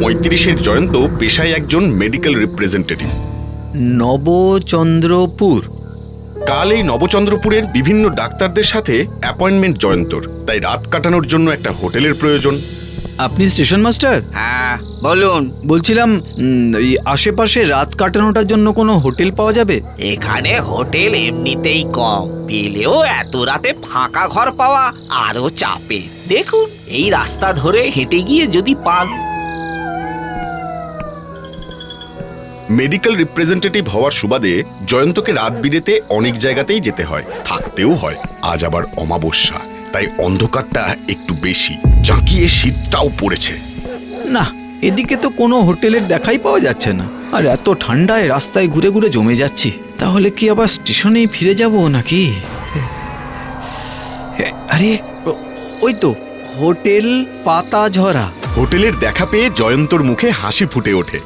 পঁয়ত্রিশের জয়ন্ত পেশায় একজন মেডিকেল রিপ্রেজেন্টেটিভ নবচন্দ্রপুর। কাল এই নবচন্দ্রপুরের বিভিন্ন ডাক্তারদের সাথে অ্যাপয়েন্টমেন্ট জয়ন্তর। তাই রাত কাটানোর জন্য একটা হোটেলের প্রয়োজন। আপনি স্টেশন মাস্টার? হ্যাঁ বলুন। বলছিলাম উম, এই আশেপাশে রাত কাটানোটার জন্য কোনো হোটেল পাওয়া যাবে? এখানে হোটেল এমনিতেই কম। পেলেও এত রাতে ফাঁকা ঘর পাওয়া আরও চাপে। দেখুন এই রাস্তা ধরে হেঁটে গিয়ে যদি পান। মেডিকেল রিপ্রেজেন্টেটিভ হওয়ার সুবাদে জয়ন্তকে রাত বিরেতে অনেক জায়গাতেই যেতে হয় থাকতেও হয়। আজ আবার অমাবস্যা তাই অন্ধকারটা একটু বেশি। জাঁকিয়ে শীতটাও পড়েছে। না এদিকে তো কোনো হোটেলের দেখাই পাওয়া যাচ্ছে না। আর এত ঠান্ডায় রাস্তায় ঘুরে ঘুরে জমে যাচ্ছি। তাহলে কি আবার স্টেশনেই ফিরে যাব নাকি? আরে ওই তো হোটেল পাতা ঝরা হোটেলের দেখা পেয়ে জয়ন্তর মুখে হাসি ফুটে ওঠে।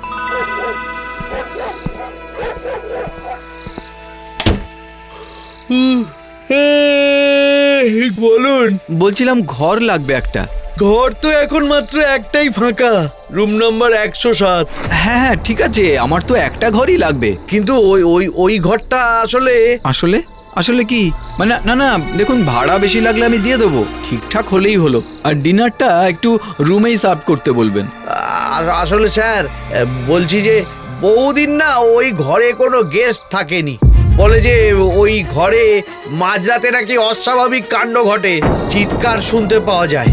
বলুন। বলছিলাম ঘর লাগবে একটা। ঘর তো এখন মাত্র একটাই ফাঁকা। রুম নাম্বার একশো সাত। হ্যাঁ হ্যাঁ ঠিক আছে। আমার তো একটা ঘরই লাগবে। কিন্তু ওই ওই ওই ঘরটা আসলে আসলে? আসলে কি? মানে না না দেখুন ভাড়া বেশি লাগলে আমি দিয়ে দেবো। ঠিকঠাক হলেই হলো। আর ডিনারটা একটু রুমেই সার্ভ করতে বলবেন। আসলে স্যার বলছি যে বহুদিন না ওই ঘরে কোনো গেস্ট থাকেনি। বলে যে, ওই ঘরে মাঝরাতে নাকি অস্বাভাবিক কাণ্ড ঘটে। চিৎকার শুনতে পাওয়া যায়।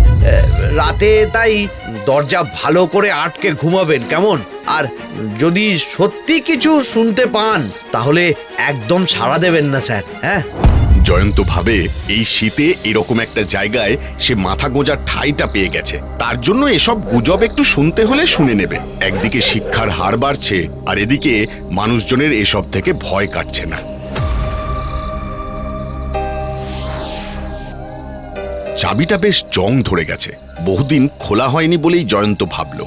রাতে তাই দরজা ভালো করে আটকে ঘুমাবেন, কেমন? আর যদি সত্যি কিছু শুনতে পান, তাহলে একদম সাড়া দেবেন না, স্যার হ্যাঁ? জয়ন্ত ভাবে এই শীতে এরকম একটা জায়গায় সে মাথা গোঁজার ঠাইটা পেয়ে গেছে। তার জন্য এসব গুজব একটু শুনতে হলে শুনে নেবে। একদিকে শিক্ষার হার বাড়ছে, আর এদিকে মানুষজনের এসব থেকে ভয় কাটছে না। চাবিটা বেশ জং ধরে গেছে। বহুদিন খোলা হয়নি বলেই জয়ন্ত ভাবল।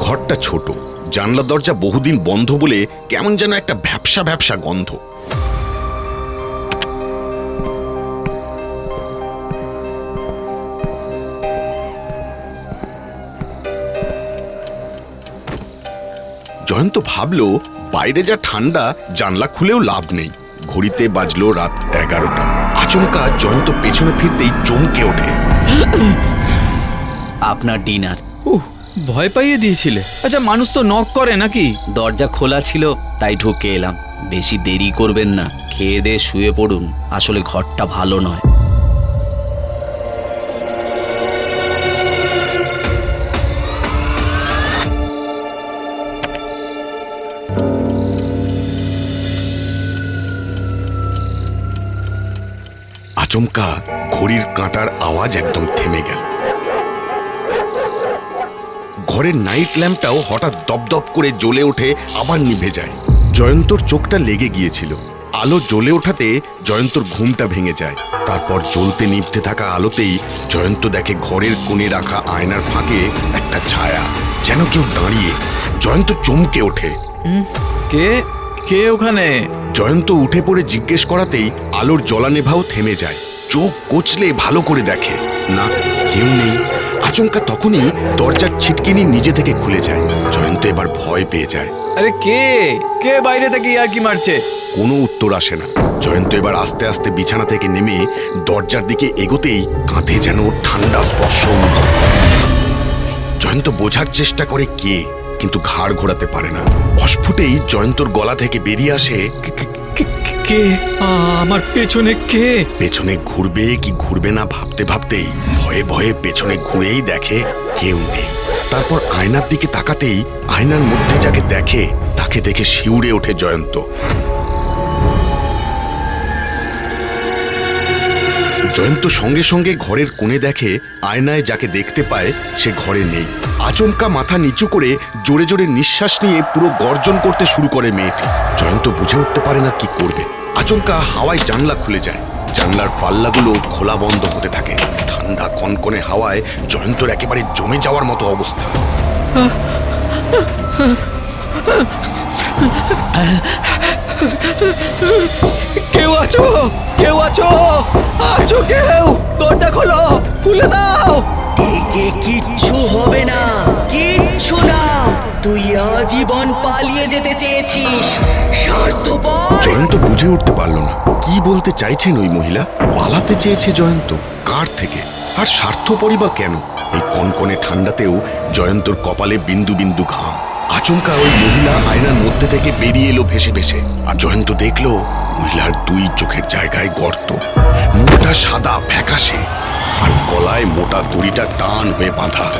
ঘরটা ছোট জানলা দরজা বহুদিন বন্ধ বলে কেমন যেন একটা ভ্যাপসা ভ্যাপসা গন্ধ। জয়ন্ত ভাবলো, বাইরে যা ঠান্ডা, জানলা খুলেও লাভ নেই। ঘড়িতে বাজলো রাত এগারোটা। আচমকা জয়ন্ত পেছনে ফিরতেই চমকে ওঠে। আপনার ডিনার। উহ ভয় পাইয়ে দিয়েছিলে। আচ্ছা মানুষ তো নক করে নাকি? দরজা খোলা ছিল তাই ঢুকে এলাম। বেশি দেরি করবেন না। খেয়ে দিয়ে শুয়ে পড়ুন। আসলে ঘরটা ভালো নয়। আচমকা ঘড়ির কাঁটার আওয়াজ একদম থেমে গেল। ঘরের নাইট ল্যাম্পটাও হঠাৎ দপদপ করে জ্বলে ওঠে, আবার নিভে যায়। জয়ন্তর চোখটা লেগে গিয়েছিল। আলো জ্বলে ওঠাতে জয়ন্তর ঘুমটা ভেঙে যায়। তারপর জ্বলতে নিভতে থাকা আলোতেই জয়ন্ত দেখে ঘরের কোণে রাখা আয়নার ফাঁকে একটা ছায়া, যেন কেউ দাঁড়িয়ে, জয়ন্ত চমকে ওঠে। কে? কে ওখানে? জয়ন্ত উঠে পড়ে জিজ্ঞেস করাতেই আলোর জলানেভাও থেমে যায়। চোখ কচলে ভালো করে দেখে। না কেউ নেই। আচমকা তখনই দরজার ছিটকিনি নিজে থেকে খুলে যায়। জয়ন্ত এবার ভয় পেয়ে যায়। আরে কে? কে বাইরে থেকে আর কি মারছে? কোনো উত্তর আসে না। জয়ন্ত এবার আস্তে আস্তে বিছানা থেকে নেমে দরজার দিকে এগোতেই কাঁধে যেন ঠান্ডা স্পর্শ জয়ন্ত বোঝার চেষ্টা করে কে কিন্তু ঘাড় ঘোরাতে পারে না। অস্ফুটেই জয়ন্তর গলা থেকে বেরিয়ে আসে কে- আমার পেছনে কে? পেছনে ঘুরবে কি ঘুরবে না ভাবতে ভাবতেই ভয়ে ভয়ে পেছনে ঘুরেই দেখে কেউ নেই। তারপর আয়নার দিকে তাকাতেই আয়নার মধ্যে যাকে দেখে তাকে দেখে শিউরে ওঠে জয়ন্ত। জয়ন্ত সঙ্গে সঙ্গে ঘরের কোণে দেখে আয়নায় যাকে দেখতে পায় সে ঘরে নেই। আচমকা মাথা নিচু করে জোরে জোরে নিঃশ্বাস নিয়ে পুরো গর্জন করতে শুরু করে মেয়েটি। জয়ন্ত বুঝে উঠতে পারে না কি করবে। আচমকা হাওয়ায় জানলা খুলে যায়। জানলার পাল্লাগুলো খোলা বন্ধ হতে থাকে। ঠান্ডা কনকনে হাওয়ায় জয়ন্তর একেবারে জমে যাওয়ার মতো অবস্থা। কেউ আছো? কেউ আছো? আছো কেউ? দরজা খোলো, খুলে দাও। একে কিচ্ছু হবে না, কিচ্ছু না। তুই আজীবন পালিয়ে যেতে চেয়েছিস, স্বার্থপর। জয়ন্ত বুঝে উঠতে পারল না। কি বলতে চাইছেন ওই মহিলা? পালাতে চেয়েছে জয়ন্ত। কার থেকে? আর স্বার্থপরই বা কেন? এই কনকনে ঠান্ডাতেও জয়ন্তর কপালে বিন্দু বিন্দু ঘাম। আচমকা ওই মহিলা আয়নার মধ্যে থেকে বেরিয়ে এলো ভেসে ভেসে। আর জয়ন্ত দেখল মহিলার দুই চোখের জায়গায় গর্ত। মুখটা সাদা ফ্যাকাশে আর গলায় মোটা দড়িটা টান হয়ে বাঁধা।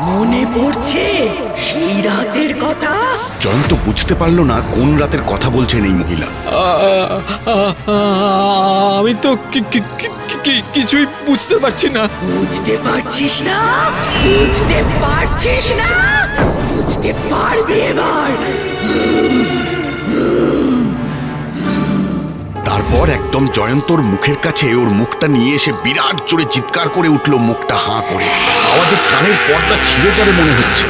মনে পড়ছে সেই রাতের কথা? জয়ন্ত বুঝতে পারল না কোন রাতের কথা বলছেন এই মহিলা। আমি তো কি- কি- কি- কি- কিছুই বুঝতে পারছি না। বুঝতে পারছিস না? বুঝতে পারছিস না? বুঝতে পারবি এবার। তারপর একদম জয়ন্তর মুখের কাছে ওর মুখটা নিয়ে এসে বিরাট জোরে চিৎকার করে উঠল মুখটা হাঁ করে। আওয়াজে কানের পর্দা ছিঁড়ে যাবে মনে হচ্ছে।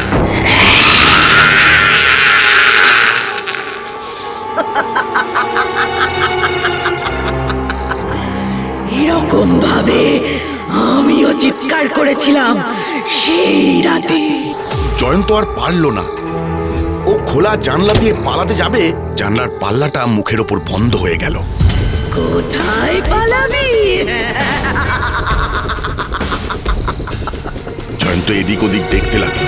এরকম ভাবে আমিও চিৎকার করেছিলাম সেই রাতে। জয়ন্ত আর পারল না। ও খোলা জানলা দিয়ে পালাতে যাবে জানলার পাল্লাটা মুখের ওপর বন্ধ হয়ে গেল। কোথায় পালাবি? জয়ন্ত এদিক ওদিক দেখতে লাগল।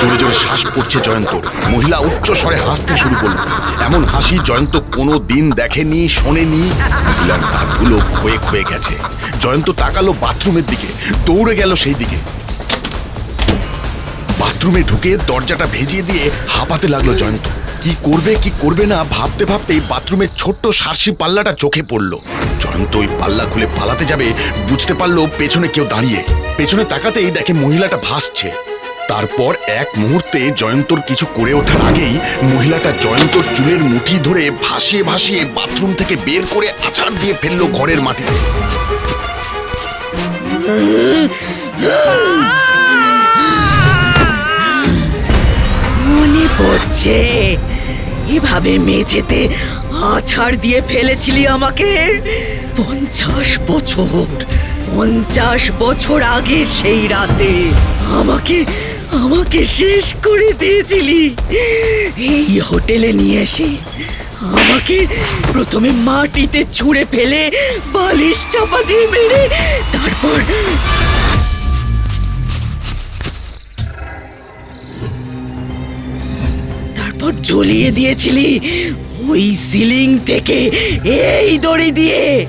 জোরে জোরে শ্বাস পড়ছে জয়ন্ত। মহিলা উচ্চ স্বরে হাসতে শুরু করল। এমন হাসি জয়ন্ত কোনো দিন দেখেনি, শোনেনি। মহিলার দাঁতগুলো ক্ষয়ে ক্ষয়ে গেছে। জয়ন্ত তাকালো বাথরুমের দিকে। দৌড়ে গেল সেই দিকে। বাথরুমে ঢুকে দরজাটা ভেজিয়ে দিয়ে হাঁপাতে লাগল জয়ন্ত। কি করবে কি করবে না ভাবতে ভাবতেই বাথরুমের ছোট্ট সার্সি পাল্লাটা চোখে পড়ল। জয়ন্ত ওই পাল্লা খুলে পালাতে যাবে, বুঝতে পারল পেছনে কেউ দাঁড়িয়ে। পেছনে তাকাতেই দেখে মহিলাটা ভাসছে। তারপর এক মুহূর্তে জয়ন্তর কিছু করে ওঠার আগেই মহিলাটা জয়ন্তর চুলের মুঠি ধরে ভাসিয়ে ভাসিয়ে বাথরুম থেকে বের করে আচার দিয়ে ফেলল ঘরের মাটিতে। পড়ছে এভাবে মেঝেতে আছাড় দিয়ে ফেলেছিলি আমাকে? পঞ্চাশ বছর পঞ্চাশ বছর আগে সেই রাতে আমাকে আমাকে শেষ করে দিয়েছিলি। এই হোটেলে নিয়ে এসে আমাকে প্রথমে মাটিতে ছুঁড়ে ফেলে বালিশ চাপা দিয়ে মেরে তারপর জ্বলিয়ে দিয়েছিলি ওই সিলিং থেকে এই দড়ি দিয়ে।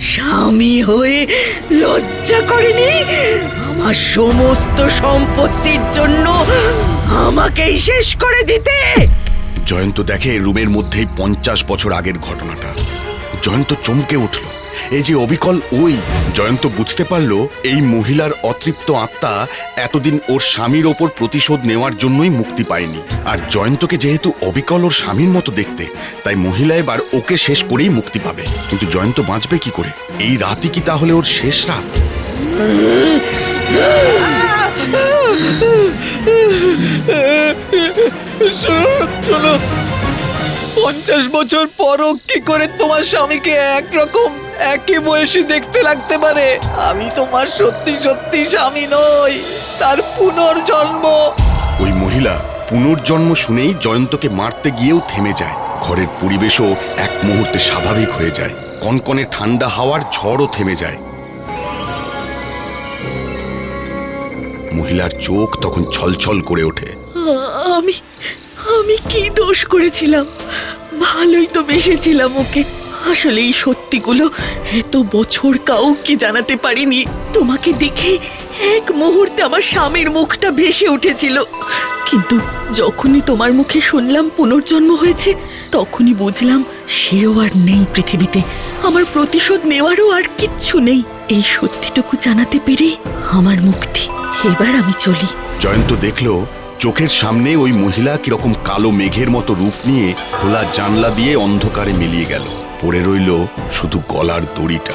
স্বামী হয়ে লজ্জা করেনি? আমার সমস্ত সম্পত্তির জন্য আমাকেই শেষ করে দিতে। জয়ন্ত দেখে রুমের মধ্যেই পঞ্চাশ বছর আগের ঘটনাটা। জয়ন্ত চমকে উঠল। এই যে অবিকল ওই, জয়ন্ত বুঝতে পারল এই মহিলার অতৃপ্ত আত্মা এতদিন ওর স্বামীর ওপর প্রতিশোধ নেওয়ার জন্যই মুক্তি পায়নি। আর জয়ন্তকে যেহেতু অবিকল ওর স্বামীর মতো দেখতে, তাই মহিলা এবার ওকে শেষ করেই মুক্তি পাবে। কিন্তু জয়ন্ত বাঁচবে কি করে? এই রাতই কি তাহলে ওর শেষ রাত? পঞ্চাশ বছর পরও কি করে তোমার স্বামীকে একরকম একই বয়সী দেখতে লাগতে পারে। আমি তোমার সত্যি সত্যি স্বামী নই তার পুনর্জন্ম। ওই মহিলা পুনর্জন্ম শুনেই জয়ন্তকে মারতে গিয়েও থেমে যায়। ঘরের পরিবেশও এক মুহূর্তে স্বাভাবিক হয়ে যায়। কনকনে ঠান্ডা হাওয়ার ঝড়ও থেমে যায়। মহিলার চোখ তখন ছলছল করে ওঠে। আমি আমি কি দোষ করেছিলাম? ভালোই তো বেসেছিলাম ওকে। আসলে এই সত্যিগুলো এত বছর কাউকে জানাতে পারিনি। তোমাকে দেখে এক মুহূর্তে আমার স্বামীর মুখটা ভেসে উঠেছিল। কিন্তু যখনই তোমার মুখে শুনলাম পুনর্জন্ম হয়েছে, তখনই বুঝলাম সেও আর নেই পৃথিবীতে। আমার প্রতিশোধ নেওয়ারও আর কিচ্ছু নেই। এই সত্যিটুকু জানাতে পেরেই আমার মুক্তি। এবার আমি চলি। জয়ন্ত দেখল চোখের সামনে ওই মহিলা কীরকম কালো মেঘের মতো রূপ নিয়ে খোলা জানলা দিয়ে অন্ধকারে মিলিয়ে গেল। পড়ে রইল শুধু গলার দড়িটা।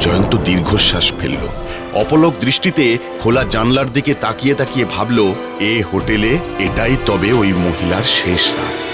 জয়ন্ত দীর্ঘশ্বাস ফেলল। অপলক দৃষ্টিতে খোলা জানলার দিকে তাকিয়ে তাকিয়ে ভাবল, এ হোটেলে এটাই তবে ওই মহিলার শেষ রাত।